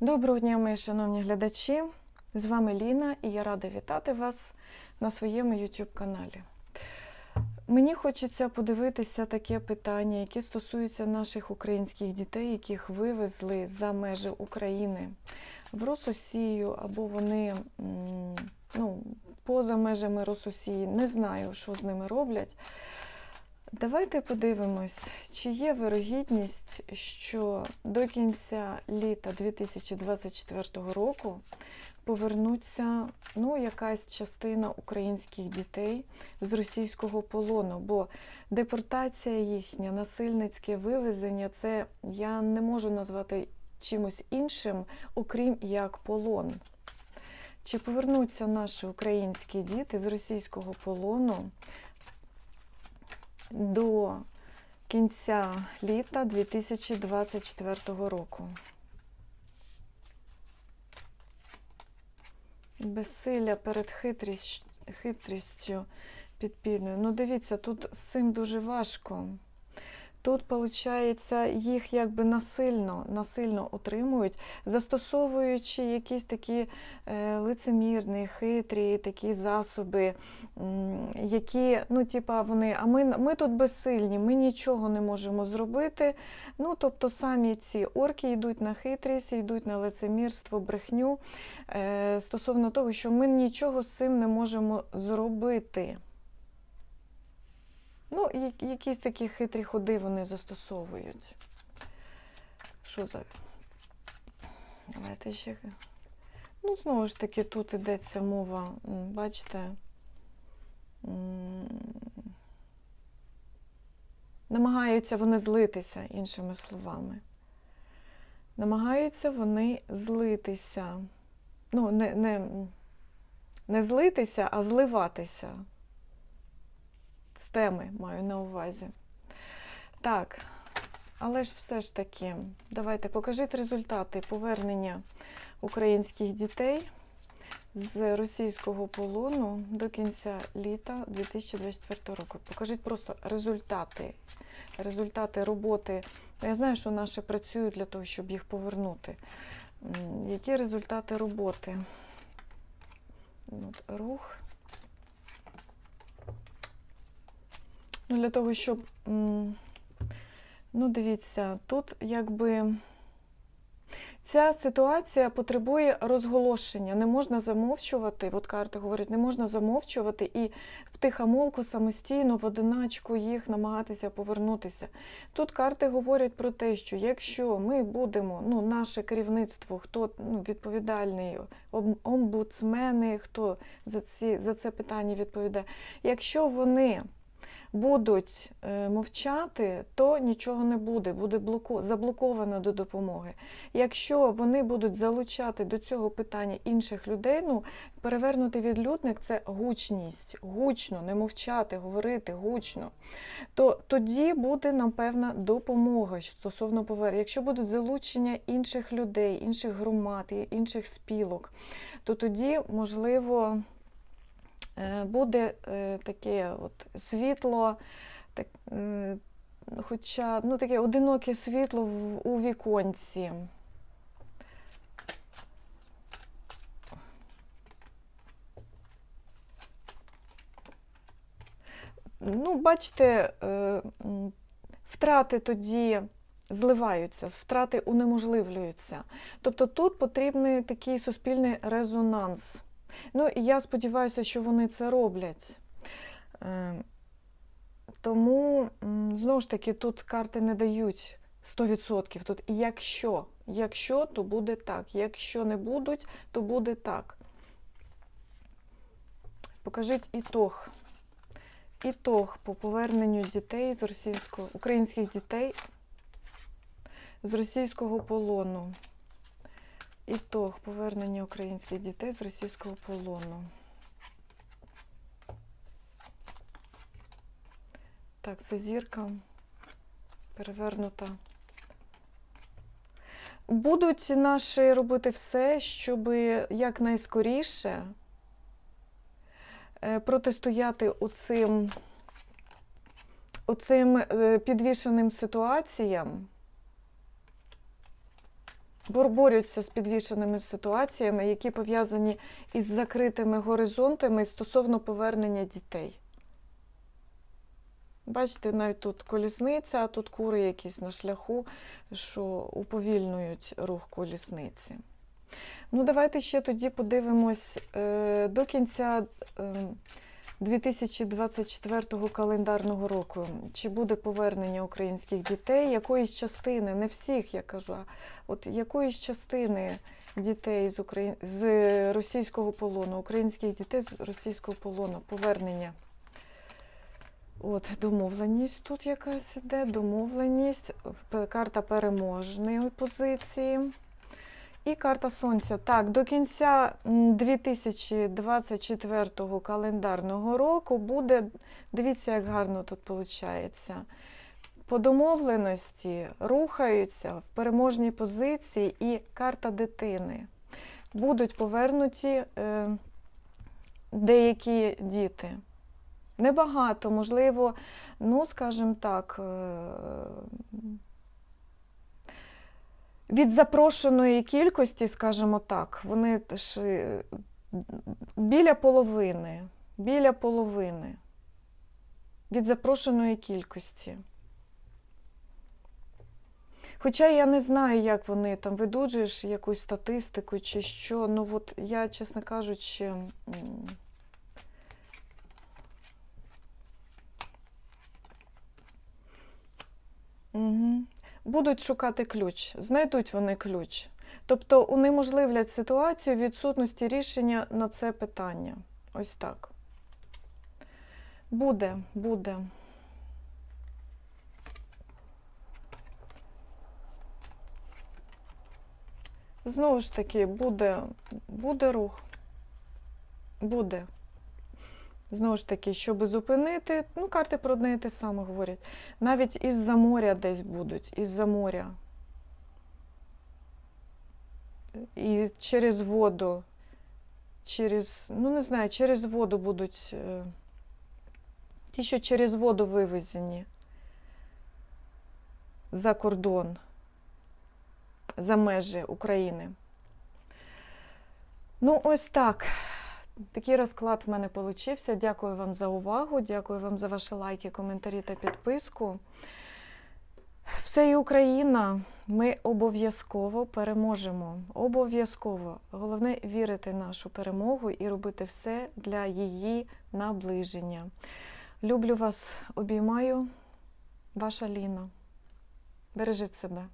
Доброго дня, мої шановні глядачі! З вами Ліна і я рада вітати вас на своєму YouTube каналі. Мені хочеться подивитися таке питання, яке стосується наших українських дітей, яких вивезли за межі України в Рососію, або вони ну, поза межами Рососії. Не знаю, що з ними роблять. Давайте подивимось, чи є вирогідність, що до кінця літа 2024 року повернуться ну, якась частина українських дітей з російського полону, бо депортація їхня, насильницьке вивезення це я не можу назвати чимось іншим, окрім як полон. Чи повернуться наші українські діти з російського полону до кінця літа 2024 року. Безсилля перед хитрість, хитрістю підпільною. Ну, дивіться, тут з цим дуже важко. Тут, виходить, їх якби насильно, насильно отримують, застосовуючи якісь такі е, лицемірні, хитрі такі засоби, які, ну, типа, вони, а ми, ми тут безсильні, ми нічого не можемо зробити. Ну, тобто самі ці орки йдуть на хитрість, йдуть на лицемірство, брехню е, стосовно того, що ми нічого з цим не можемо зробити. Ну, якісь такі хитрі ходи вони застосовують. Що за. Давайте ще. Ну, знову ж таки, тут йдеться мова, бачите. Намагаються вони злитися, іншими словами. Намагаються вони злитися. Ну, не, не, не злитися, а зливатися з теми маю на увазі. Так, але ж все ж таки, давайте покажіть результати повернення українських дітей з російського полону до кінця літа 2024 року. Покажіть просто результати, результати роботи. Я знаю, що наші працюють для того, щоб їх повернути. Які результати роботи? От, рух. Ну, для того, щоб. Ну, дивіться, тут якби ця ситуація потребує розголошення. Не можна замовчувати. От карти говорять, не можна замовчувати і в тихомолку самостійно в одиначку їх намагатися повернутися. Тут карти говорять про те, що якщо ми будемо, ну, наше керівництво, хто ну, відповідальний, омбудсмени, хто за, ці, за це питання відповідає, якщо вони будуть е, мовчати, то нічого не буде, буде блоко... заблоковано до допомоги. Якщо вони будуть залучати до цього питання інших людей, ну, перевернутий відлюдник це гучність, гучно, не мовчати, говорити гучно, то тоді буде, напевно, допомога стосовно повернення. Якщо будуть залучення інших людей, інших громад, інших спілок, то тоді, можливо, буде е, таке от світло, так, е, хоча ну, таке одиноке світло в, у віконці. Ну, бачите, е, втрати тоді зливаються, втрати унеможливлюються. Тобто тут потрібний такий суспільний резонанс. Ну, і я сподіваюся, що вони це роблять. Е, Тому, знову ж таки, тут карти не дають 100%. Тут якщо, якщо, то буде так. Якщо не будуть, то буде так. Покажіть ітог. Ітог по поверненню дітей з російського, українських дітей з російського полону. Ітог повернення українських дітей з російського полону. Так, це зірка перевернута. Будуть наші робити все, щоб якнайскоріше е, протистояти оцим, оцим е, підвішеним ситуаціям. Борються з підвішеними ситуаціями, які пов'язані із закритими горизонтами стосовно повернення дітей. Бачите, навіть тут колісниця, а тут кури якісь на шляху, що уповільнюють рух колісниці. Ну, давайте ще тоді подивимось е, до кінця е, 2024 календарного року. Чи буде повернення українських дітей, якоїсь частини, не всіх, я кажу, а от якоїсь частини дітей з, Украї... з російського полону, українських дітей з російського полону, повернення. От, домовленість тут якась іде, домовленість, карта переможної позиції. І карта Сонця. Так, до кінця м, 2024 календарного року буде, дивіться, як гарно тут виходить. По домовленості рухаються в переможній позиції і карта дитини. Будуть повернуті е, деякі діти. Небагато, можливо, ну, скажімо так, е, від запрошеної кількості, скажімо так, вони ж е, біля половини. Біля половини. Від запрошеної кількості. Хоча я не знаю, як вони там ведуть якусь статистику чи що. Ну от я, чесно кажучи, Угу. Будуть шукати ключ, знайдуть вони ключ. Тобто унеможливлять ситуацію відсутності рішення на це питання. Ось так. Буде, буде. Знову ж таки, буде, буде рух. Буде. Знову ж таки, щоб зупинити, ну, карти про одне те саме говорять. Навіть із-за моря десь будуть, із-за моря. І через воду, через, ну не знаю, через воду будуть е, ті, що через воду вивезені за кордон, за межі України. Ну, ось так. Такий розклад в мене получився. Дякую вам за увагу. Дякую вам за ваші лайки, коментарі та підписку. Все і Україна. Ми обов'язково переможемо. Обов'язково. Головне вірити в нашу перемогу і робити все для її наближення. Люблю вас, обіймаю. Ваша Ліна. Бережіть себе.